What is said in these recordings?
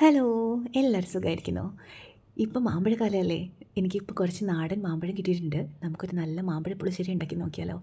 Hello എല്ലാവരും സുഖമായിരിക്കുന്നു ഇപ്പം മാമ്പഴക്കാലമല്ലേ എനിക്കിപ്പോൾ കുറച്ച് നാടൻ മാമ്പഴം കിട്ടിയിട്ടുണ്ട്. നമുക്കൊരു നല്ല മാമ്പഴ പുളിശ്ശേരി ഉണ്ടാക്കി നോക്കിയാലോ.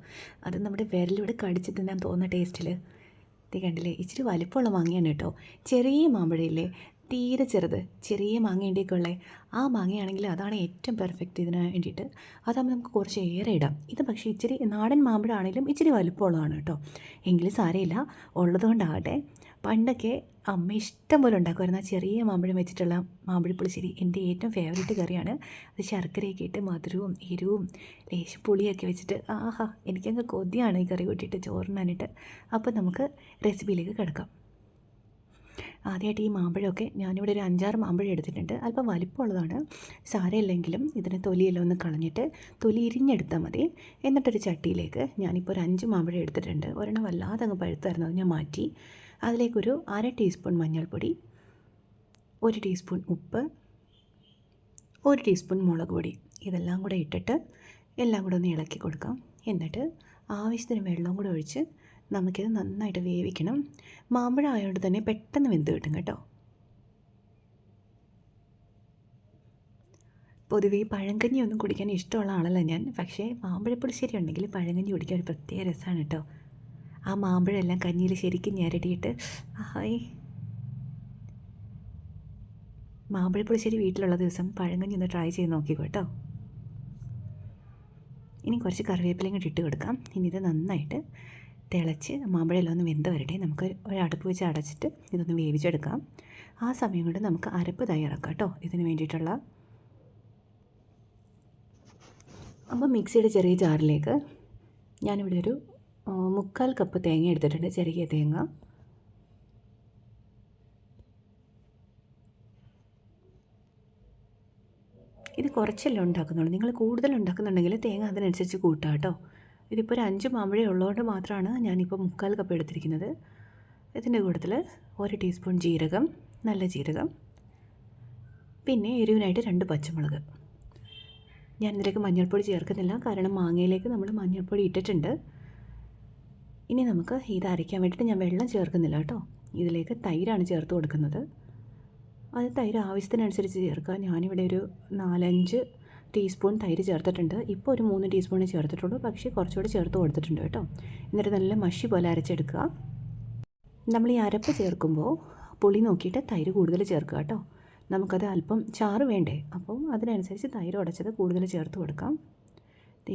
അത് നമ്മുടെ വിരലിലൂടെ കടിച്ച് തിന്നാൻ തോന്നുന്ന ടേസ്റ്റിൽ ഇത് കണ്ടില്ലേ ഇച്ചിരി വലിപ്പമുള്ള മാങ്ങയാണ് കേട്ടോ. ചെറിയ മാമ്പഴമില്ലേ തീരെ ചെറുത് ചെറിയ മാങ്ങയുടെയൊക്കെ ഉള്ളത് ആ മാങ്ങയാണെങ്കിൽ അതാണ് ഏറ്റവും പെർഫെക്റ്റ് ഇതിന് വേണ്ടിയിട്ട്. അതാകുമ്പോൾ നമുക്ക് കുറച്ച് ഏറെ ഇടാം. ഇത് പക്ഷേ ഇച്ചിരി നാടൻ മാമ്പഴമാണെങ്കിലും ഇച്ചിരി വലുപ്പമുള്ളതാണ് കേട്ടോ. എങ്കിലും സാരമില്ല. ഉള്ളതുകൊണ്ടാകട്ടെ. പണ്ടൊക്കെ അമ്മ ഇഷ്ടം പോലെ ഉണ്ടാക്കുമായിരുന്നു. ആ ചെറിയ മാമ്പഴം വെച്ചിട്ടുള്ള മാമ്പഴപ്പുളിശ്ശേരി എന്റെ ഏറ്റവും ഫേവറേറ്റ് കറിയാണ്. അത് ശർക്കരയൊക്കെ ഇട്ട് മധുരവും എരിവും ലേശം പുളിയൊക്കെ വെച്ചിട്ട് ആഹാ എനിക്കങ്ങ് കൊതിയാണ് ഈ കറി കൂട്ടിയിട്ട് ചോറിനാനിട്ട്. അപ്പോൾ നമുക്ക് റെസിപ്പിയിലേക്ക് കിടക്കാം. ആദ്യമായിട്ട് ഈ മാമ്പഴമൊക്കെ ഞാനിവിടെ ഒരു അഞ്ചാറ് മാമ്പഴം എടുത്തിട്ടുണ്ട്. അല്പം വലിപ്പമുള്ളതാണ്. സാരയില്ലെങ്കിലും ഇതിനെ തൊലിയെല്ലാം ഒന്ന് കളഞ്ഞിട്ട് തൊലി ഇരിഞ്ഞെടുത്താൽ മതി. എന്നിട്ടൊരു ചട്ടിയിലേക്ക് ഞാനിപ്പോൾ ഒരു അഞ്ച് മാമ്പഴം എടുത്തിട്ടുണ്ട്. ഒരെണ്ണം വല്ലാതെ അങ്ങ് പഴുത്തായിരുന്നു. അത് ഞാൻ മാറ്റി. അതിലേക്കൊരു അര ടീസ്പൂൺ മഞ്ഞൾപ്പൊടി ഒരു ടീസ്പൂൺ ഉപ്പ് ഒരു ടീസ്പൂൺ മുളക് പൊടി ഇതെല്ലാം കൂടെ ഇട്ടിട്ട് എല്ലാം കൂടെ ഒന്ന് ഇളക്കി കൊടുക്കാം. എന്നിട്ട് ആവശ്യത്തിന് വെള്ളം കൂടെ ഒഴിച്ച് നമുക്കിത് നന്നായിട്ട് വേവിക്കണം. മാമ്പഴം ആയതുകൊണ്ട് തന്നെ പെട്ടെന്ന് വെന്ത് കിട്ടും കേട്ടോ. പൊതുവേ പഴങ്കഞ്ഞി ഒന്നും കുടിക്കാൻ ഇഷ്ടമുള്ള ആളല്ല ഞാൻ. പക്ഷേ മാമ്പഴപ്പുളിശ്ശേരി ഉണ്ടെങ്കിൽ പഴങ്കഞ്ഞി കുടിക്കാൻ ഒരു പ്രത്യേക രസമാണ് കേട്ടോ. ആ മാമ്പഴമെല്ലാം കഞ്ഞിയിൽ ശരിക്കും ഞരടിയിട്ട് ഹായ് മാമ്പഴപ്പുളിശ്ശേരി വീട്ടിലുള്ള ദിവസം പഴങ്കഞ്ഞി ഒന്ന് ട്രൈ ചെയ്ത് നോക്കിക്കോ കേട്ടോ. ഇനി കുറച്ച് കറിവേപ്പിലയും കൂടി ഇട്ട് കൊടുക്കാം. ഇനി ഇത് നന്നായിട്ട് തിളച്ച് മാമ്പഴമെല്ലാം ഒന്ന് വെന്ത് വരട്ടെ. നമുക്ക് ഒരു അടുപ്പ് വെച്ച് അടച്ചിട്ട് ഇതൊന്ന് വേവിച്ചെടുക്കാം. ആ സമയം കൊണ്ട് നമുക്ക് അരപ്പ് തയ്യാറാക്കാം കേട്ടോ. ഇതിന് വേണ്ടിയിട്ടുള്ള. അപ്പോൾ മിക്സിയുടെ ചെറിയ ജാറിലേക്ക് ഞാനിവിടെ ഒരു മുക്കാൽ കപ്പ് തേങ്ങ എടുത്തിട്ടുണ്ട്. ചെറിയ തേങ്ങ. ഇത് കുറച്ചല്ലേ ഉണ്ടാക്കുന്നുള്ളൂ. നിങ്ങൾ കൂടുതൽ ഉണ്ടാക്കുന്നുണ്ടെങ്കിൽ തേങ്ങ അതിനനുസരിച്ച് കൂട്ടാം കേട്ടോ. ഇതിപ്പോൾ ഒരു അഞ്ച് മാമ്പഴേ ഉള്ളതുകൊണ്ട് മാത്രമാണ് ഞാനിപ്പോൾ മുക്കാൽ കപ്പ് എടുത്തിരിക്കുന്നത്. ഇതിന്റെ കൂട്ടത്തിൽ ഒരു ടീസ്പൂൺ ജീരകം നല്ല ജീരകം പിന്നെ എരിവിനായിട്ട് രണ്ട് പച്ചമുളക്. ഞാൻ ഇതിലേക്ക് മഞ്ഞൾപ്പൊടി ചേർക്കുന്നില്ല കാരണം മാങ്ങയിലേക്ക് നമ്മൾ മഞ്ഞൾപ്പൊടി ഇട്ടിട്ടുണ്ട്. ഇനി നമുക്ക് ഇത് അരയ്ക്കാൻ വേണ്ടിയിട്ട് ഞാൻ വെള്ളം ചേർക്കുന്നില്ല കേട്ടോ. ഇതിലേക്ക് തൈരാണ് ചേർത്ത് കൊടുക്കുന്നത്. അത് തൈര് ആവശ്യത്തിനനുസരിച്ച് ചേർക്കുക. ഞാനിവിടെ ഒരു നാലഞ്ച് ടീസ്പൂൺ തൈര് ചേർത്തിട്ടുണ്ട്. ഇപ്പോൾ ഒരു മൂന്ന് ടീസ്പൂണേ ചേർത്തിട്ടുള്ളൂ. പക്ഷേ കുറച്ചുകൂടി ചേർത്ത് കൊടുത്തിട്ടുണ്ട് കേട്ടോ. എന്നിട്ട് നല്ല മഷി പോലെ അരച്ചെടുക്കുക. നമ്മൾ ഈ അരപ്പ് ചേർക്കുമ്പോൾ പുളി നോക്കിയിട്ട് തൈര് കൂടുതൽ ചേർക്കുക കേട്ടോ. നമുക്കത് അല്പം ചാറ് വേണ്ടേ? അപ്പോൾ അതിനനുസരിച്ച് തൈര് ഉടച്ചത് കൂടുതൽ ചേർത്ത് കൊടുക്കാം.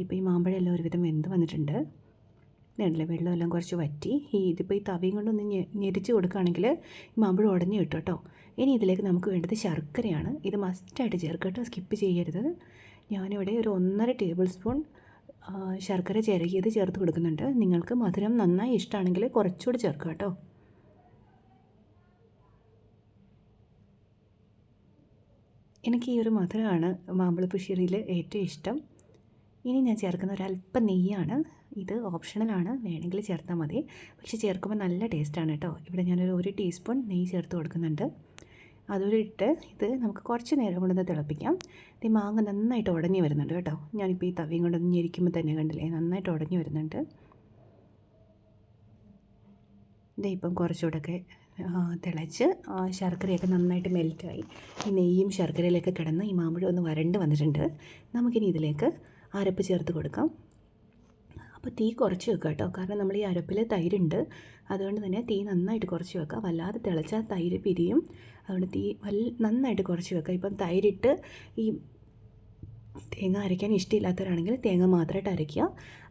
ഇപ്പോൾ ഈ മാമ്പഴമെല്ലാം ഒരുവിധം വെന്ത് വന്നിട്ടുണ്ട്. വേണ്ടില്ല വെള്ളമെല്ലാം കുറച്ച് വറ്റി. ഈ ഇതിപ്പോൾ ഈ തവിയും കൊണ്ടൊന്ന് ഞെരിച്ച് കൊടുക്കുകയാണെങ്കിൽ ഈ മാമ്പഴം ഉടഞ്ഞു കിട്ടും കേട്ടോ. ഇനി ഇതിലേക്ക് നമുക്ക് വേണ്ടത് ശർക്കരയാണ്. ഇത് മസ്റ്റായിട്ട് ചേർക്കുക കേട്ടോ. സ്കിപ്പ് ചെയ്യരുത്. ഞാനിവിടെ ഒരു ഒന്നര ടേബിൾ സ്പൂൺ ശർക്കര ചിരകിയത് ചേർത്ത് കൊടുക്കുന്നുണ്ട്. നിങ്ങൾക്ക് മധുരം നന്നായി ഇഷ്ടമാണെങ്കിൽ കുറച്ചുകൂടി ചേർക്കുക കേട്ടോ. എനിക്ക് ഈ ഒരു മധുരമാണ് മാമ്പഴപ്പുശ്ശേരിയിൽ ഏറ്റവും ഇഷ്ടം. ഇനി ഞാൻ ചേർക്കുന്ന ഒരല്പം നെയ്യാണ്. ഇത് ഓപ്ഷണലാണ്. വേണമെങ്കിൽ ചേർത്താൽ മതി. പക്ഷെ ചേർക്കുമ്പോൾ നല്ല ടേസ്റ്റാണ് കേട്ടോ. ഇവിടെ ഞാനൊരു ഒരു ടീസ്പൂൺ നെയ്യ് ചേർത്ത് കൊടുക്കുന്നുണ്ട്. അതുകൂടി ഇട്ട് ഇത് നമുക്ക് കുറച്ച് നേരം കൊണ്ടൊന്ന് തിളപ്പിക്കാം. ഈ മാങ്ങ നന്നായിട്ട് ഉടഞ്ഞു വരുന്നുണ്ട് കേട്ടോ. ഞാനിപ്പോൾ ഈ തവിയും കൊണ്ടൊന്ന് ഞെരിക്കുമ്പോൾ തന്നെ കണ്ടില്ലേ? നന്നായിട്ട് ഉടഞ്ഞു വരുന്നുണ്ട്. ഇതേ ഇപ്പം കുറച്ചുകൂടെയൊക്കെ തിളച്ച് ശർക്കരയൊക്കെ നന്നായിട്ട് മെൽറ്റായി. ഈ നെയ്യും ശർക്കരയിലൊക്കെ കിടന്ന് ഈ മാമ്പഴം ഒന്ന് വരണ്ട് വന്നിട്ടുണ്ട്. നമുക്കിനി ഇതിലേക്ക് അരപ്പ് ചേർത്ത് കൊടുക്കാം. അപ്പോൾ തീ കുറച്ച് വെക്കുക കേട്ടോ. കാരണം നമ്മൾ ഈ അരപ്പിൽ തൈരുണ്ട്. അതുകൊണ്ട് തന്നെ തീ നന്നായിട്ട് കുറച്ച് വെക്കുക വല്ലാതെ തിളച്ചാൽ തൈര് പിരിയും. അതുകൊണ്ട് തീ വല്ല നന്നായിട്ട് കുറച്ച് വെക്കുക ഇപ്പം തൈരിട്ട് ഈ തേങ്ങ അരയ്ക്കാൻ ഇഷ്ടമില്ലാത്തവരാണെങ്കിൽ തേങ്ങ മാത്രമായിട്ട് അരയ്ക്കുക.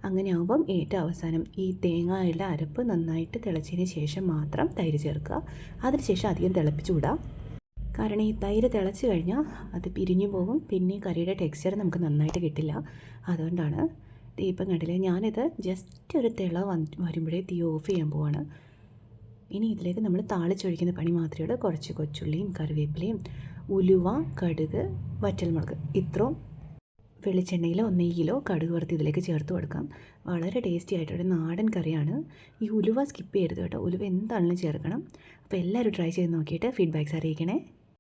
അങ്ങനെ ആകുമ്പം ഏറ്റവും അവസാനം ഈ തേങ്ങയുടെ അരപ്പ് നന്നായിട്ട് തിളച്ചതിന് ശേഷം മാത്രം തൈര് ചേർക്കുക. അതിനുശേഷം അധികം തിളപ്പിച്ചു വിടാം. കാരണം ഈ തൈര് തിളച്ച് കഴിഞ്ഞാൽ അത് പിരിഞ്ഞു പോകും. പിന്നെ കറിയുടെ ടെക്സ്ചർ നമുക്ക് നന്നായിട്ട് കിട്ടില്ല. അതുകൊണ്ടാണ് ഇപ്പം കണ്ടില്ലേ ഞാനിത് ജസ്റ്റ് ഒരു തിള വന്ന് വരുമ്പോഴേ തീ ഓഫ് ചെയ്യാൻ പോവാണ്. ഇനി ഇതിലേക്ക് നമ്മൾ താളിച്ചൊഴിക്കുന്ന പണി മാത്രമേ ഉള്ളൂ. കുറച്ച് കൊച്ചുള്ളിയും കറിവേപ്പിലയും ഉലുവ കടുക് വറ്റൽമുളക്. ഇത്രയും വെളിച്ചെണ്ണയിലോ കിലോ കടുക് വറുത്ത് ഇതിലേക്ക് ചേർത്ത് കൊടുക്കാം. വളരെ ടേസ്റ്റി ആയിട്ടൊരു നാടൻ കറിയാണ്. ഈ ഉലുവ സ്കിപ്പ് ചെയ്യരുത് കേട്ടോ. ഉലുവ എന്താണെങ്കിലും ചേർക്കണം. അപ്പോൾ എല്ലാവരും ട്രൈ ചെയ്ത് നോക്കിയിട്ട് ഫീഡ്ബാക്ക്സ് അറിയിക്കണേ.